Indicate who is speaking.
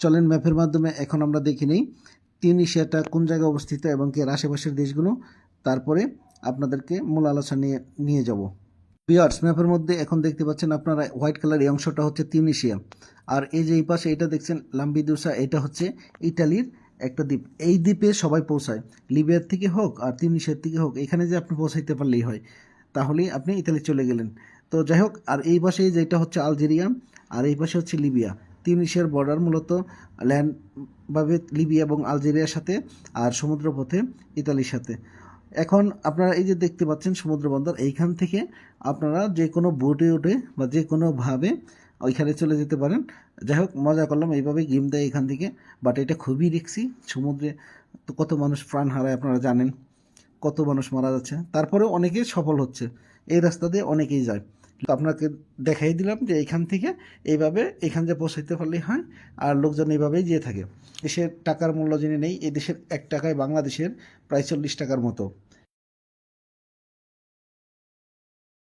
Speaker 1: চলেন ম্যাপের মাধ্যমে এখন আমরা দেখে নিই তিউনিশিয়াটা কোন জায়গায় অবস্থিত এবং কি আশেপাশের দেশগুলো। তারপরে আপনাদেরকে মূল আলোচনা নিয়ে নিয়ে যাব। বিয়ার্স ম্যাপের মধ্যে এখন দেখতে পাচ্ছেন আপনারা হোয়াইট কালার এই অংশটা হচ্ছে তিউনিশিয়া আর এই যে এই পাশে এটা দেখছেন লাম্বিদুসা এটা হচ্ছে ইটালির একটা দ্বীপ। এই দ্বীপে সবাই পৌঁছায়। লিবিয়ার থেকে হোক আর তিউনিশিয়ার থেকে হোক, এখানে যে আপনি পৌঁছাইতে পারলেই হয়। তাহলেই আপনি ইতালি চলে গেলেন। তো যাই হোক, আর এই পাশে যেটা হচ্ছে আলজেরিয়া, আর এই পাশে হচ্ছে লিবিয়া। তিউনিশিয়ার বর্ডার মূলত ল্যান্ড ভাবে লিবিয়া এবং আলজেরিয়ার সাথে আর সমুদ্রপথে ইতালির সাথে। এখন আপনারা এই যে দেখতে পাচ্ছেন সমুদ্র বন্দর, এইখান থেকে আপনারা যে কোনো বোটে উঠে বা যে কোনোভাবে ওইখানে চলে যেতে পারেন। যাই হোক, মজা করলাম এইভাবে গেম দেয় এখান থেকে। বাট এটা খুবই রিক্সি সমুদ্রে তো কত মানুষ প্রাণ হারায় আপনারা জানেন, কত মানুষ মারা যাচ্ছে। তারপরে অনেকে সফল হচ্ছে, এই রাস্তা দিয়ে অনেকেই যায়। তো আপনাকে দেখাই দিলাম যে এখান থেকে এইভাবে এখান যে পৌঁছাইতে পারলেই হয়, আর লোকজন এইভাবেই যেয়ে থাকে। দেশের টাকার মূল্য জেনে নেই এই দেশের এক টাকায় বাংলাদেশের প্রায় চল্লিশ টাকার মতো।